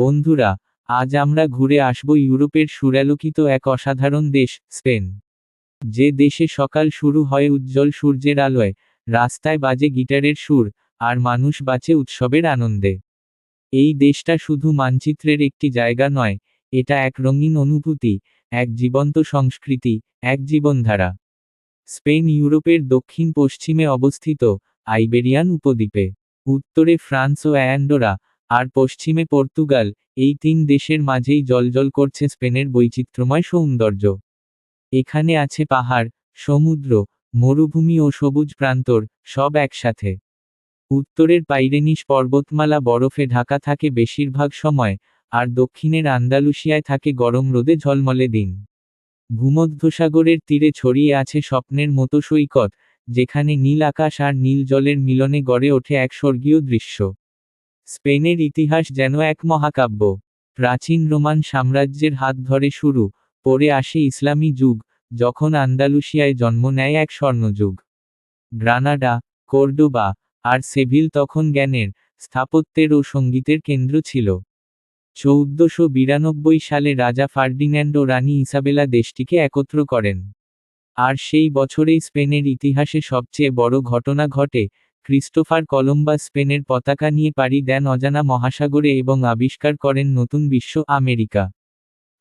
বন্ধুরা, আজ আমরা ঘুরে আসব ইউরোপের সুরালোকিত এক অসাধারণ দেশ, স্পেন। যে দেশে সকাল শুরু হয় উজ্জ্বল সূর্যের আলোয়, রাস্তায় বাজে গিটারের সুর, আর মানুষ বাঁচে উৎসবের আনন্দে। এই দেশটা শুধু মানচিত্রের একটি জায়গা নয়, এটা এক রঙিন অনুভূতি, এক জীবন্ত সংস্কৃতি, এক জীবনধারা। স্পেন ইউরোপের দক্ষিণ পশ্চিমে অবস্থিত আইবেরিয়ান উপদ্বীপে। উত্তরে ফ্রান্স ও অ্যান্ডোরা আর পশ্চিমে পর্তুগাল, এই তিন দেশের মাঝেই জলজল করছে স্পেনের বৈচিত্র্যময় সৌন্দর্য। এখানে আছে পাহাড়, সমুদ্র, মরুভূমি ও সবুজ প্রান্তর, সব একসাথে। উত্তরের পাইরেনিস পর্বতমালা বরফে ঢাকা থাকে বেশিরভাগ সময়, আর দক্ষিণের আন্দালুসিয়ায় থাকে গরম রোদে ঝলমলে দিন। ভূমধ্যসাগরের তীরে ছড়িয়ে আছে স্বপ্নের মতো সৈকত, যেখানে নীল আকাশ আর নীল জলের মিলনে গড়ে ওঠে এক স্বর্গীয় দৃশ্য। স্পেনের ইতিহাস যেন এক মহাকাব্য। প্রাচীন রোমান সাম্রাজ্যের হাত ধরে শুরু, পরে আসে ইসলামী যুগ, যখন আন্দালুসিয়ায় জন্ম নেয় এক স্বর্ণযুগ। গ্রানাডা কোর্ডোবা আর সেভিল তখন জ্ঞানের, স্থাপত্যের ও সঙ্গীতের কেন্দ্র ছিল। চৌদ্দশো বিরানব্বই সালে রাজা ফার্ডিন্যান্ড ও রানী ইসাবেলা দেশটিকে একত্র করেন। আর সেই বছরেই স্পেনের ইতিহাসে সবচেয়ে বড় ঘটনা ঘটে ক্রিস্টোফার কলম্বাস স্পেনের পতাকা নিয়ে পাড়ি দেন অজানা মহাসাগরে এবং আবিষ্কার করেন নতুন বিশ্ব আমেরিকা।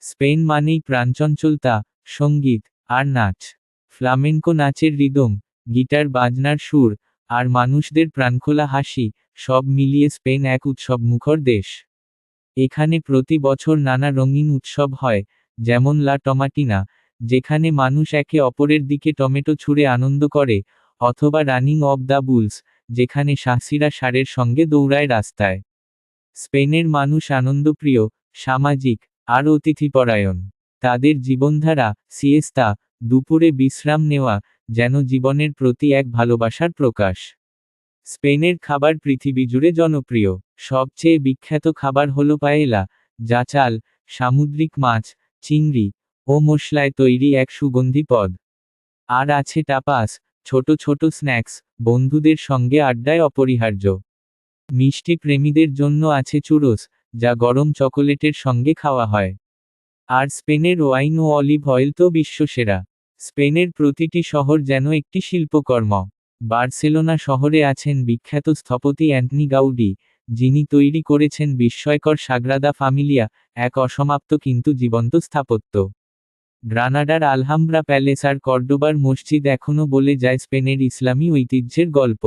স্পেন মানেই প্রাণচঞ্চলতা সংগীত, আর নাচ। ফ্লামেনকো নাচের রিদম, গিটার বাজনার সুর, আর মানুষদের প্রাণখোলা হাসি, সব মিলিয়ে স্পেন এক উৎসব মুখর দেশ। এখানে প্রতি বছর নানা রঙিন উৎসব হয়, যেমন লা টমাটিনা, যেখানে মানুষ একে অপরের দিকে টমেটো ছুঁড়ে আনন্দ করে অথবা রানিং অব দ্য বুলস যেখানে সাহসীরা সারের সঙ্গে দৌড়ায় রাস্তায়। স্পেনের মানুষ আনন্দপ্রিয়, সামাজিক, আর অতিথিপরায়ণ। তাদের জীবনধারা, সিয়েস্তা, দুপুরে বিশ্রাম নেওয়া, যেন জীবনের প্রতি এক ভালোবাসার প্রকাশ। স্পেনের খাবার পৃথিবী জুড়ে জনপ্রিয়। সবচেয়ে বিখ্যাত খাবার হলো পায়েলা, যা চাল, সামুদ্রিক মাছ, চিংড়ি, ও মশলায় তৈরি এক সুগন্ধি পদ। আর আছে টাপাস ছোট ছোট স্ন্যাক্স, বন্ধুদের সঙ্গে আড্ডায় অপরিহার্য। মিষ্টি প্রেমীদের জন্য আছে চুরোস, যা গরম চকোলেটের সঙ্গে খাওয়া হয়। আর স্পেনের ওয়াইন ও অলিভ অয়েল তো বিশ্বসেরা। স্পেনের প্রতিটি শহর যেন একটি শিল্পকর্ম। বার্সেলোনা শহরে আছেন বিখ্যাত স্থপতি অ্যান্টনি গাউডি, যিনি তৈরি করেছেন বিস্ময়কর সাগ্রাদা ফামিলিয়া এক অসমাপ্ত কিন্তু জীবন্ত স্থাপত্য। গ্রানাডার আলহামব্রা প্যালেস আর কর্ডোবার মসজিদ এখনও বলে যায় স্পেনের ইসলামী ঐতিহ্যের গল্প।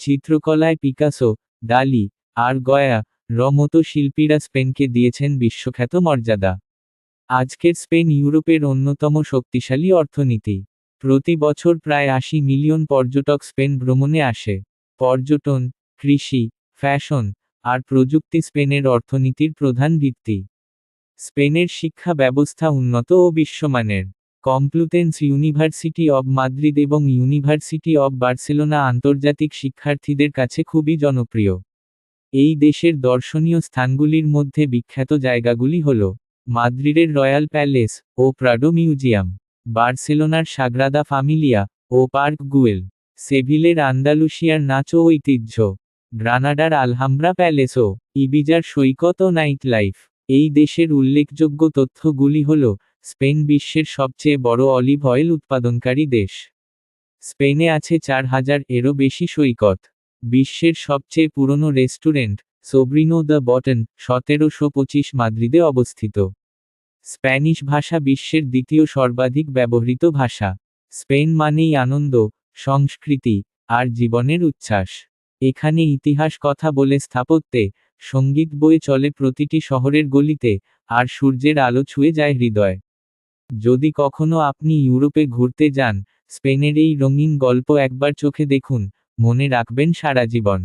চিত্রকলায় পিকাসো ডালি আর গয়া র মতো শিল্পীরা স্পেনকে দিয়েছেন বিশ্বখ্যাত মর্যাদা। আজকের স্পেন ইউরোপের অন্যতম শক্তিশালী অর্থনীতি। প্রতি বছর প্রায় আশি মিলিয়ন পর্যটক স্পেন ভ্রমণে আসে। পর্যটন, কৃষি, ফ্যাশন, আর প্রযুক্তি স্পেনের অর্থনীতির প্রধান ভিত্তি। স্পেনের শিক্ষা ব্যবস্থা উন্নত ও বিশ্বমানের। কমপ্লুতেন্স ইউনিভার্সিটি অব মাদ্রিদ এবং ইউনিভার্সিটি অব বার্সেলোনা আন্তর্জাতিক শিক্ষার্থীদের কাছে খুবই জনপ্রিয়। এই দেশের দর্শনীয় স্থানগুলির মধ্যে বিখ্যাত জায়গাগুলি হল মাদ্রিদের রয়্যাল প্যালেস ও প্রাডো মিউজিয়াম, বার্সেলোনার সাগ্রাদা ফামিলিয়া ও পার্ক গুয়েল, সেভিলের আন্দালুসিয়ার নাচ ও ঐতিহ্য, গ্রানাডার আলহামব্রা প্যালেস ও ইবিজার সৈকত ও নাইট লাইফ এই দেশের উল্লেখযোগ্য তথ্যগুলি হল, স্পেন বিশ্বের সবচেয়ে বড় অলিভ অয়েল উৎপাদনকারী দেশ। স্পেনে আছে চার হাজার এরও বেশি সৈকত। বিশ্বের সবচেয়ে পুরনো রেস্টুরেন্ট, সোব্রিনো দ্য বটন, সতেরোশো পঁচিশ মাদ্রিদে অবস্থিত। স্প্যানিশ ভাষা বিশ্বের দ্বিতীয় সর্বাধিক ব্যবহৃত ভাষা। স্পেন মানেই আনন্দ, সংস্কৃতি, আর জীবনের উচ্ছ্বাস। এখানে ইতিহাস কথা বলে স্থাপত্যে সংগীত বয়ে চলে প্রতিটি শহরের গলিতে, আর সূর্যের আলো ছুঁয়ে যায় হৃদয়। যদি কখনো আপনি ইউরোপে ঘুরতে যান, স্পেনের এই রঙিন গল্প একবার চোখে দেখুন, মনে রাখবেন সারা জীবন।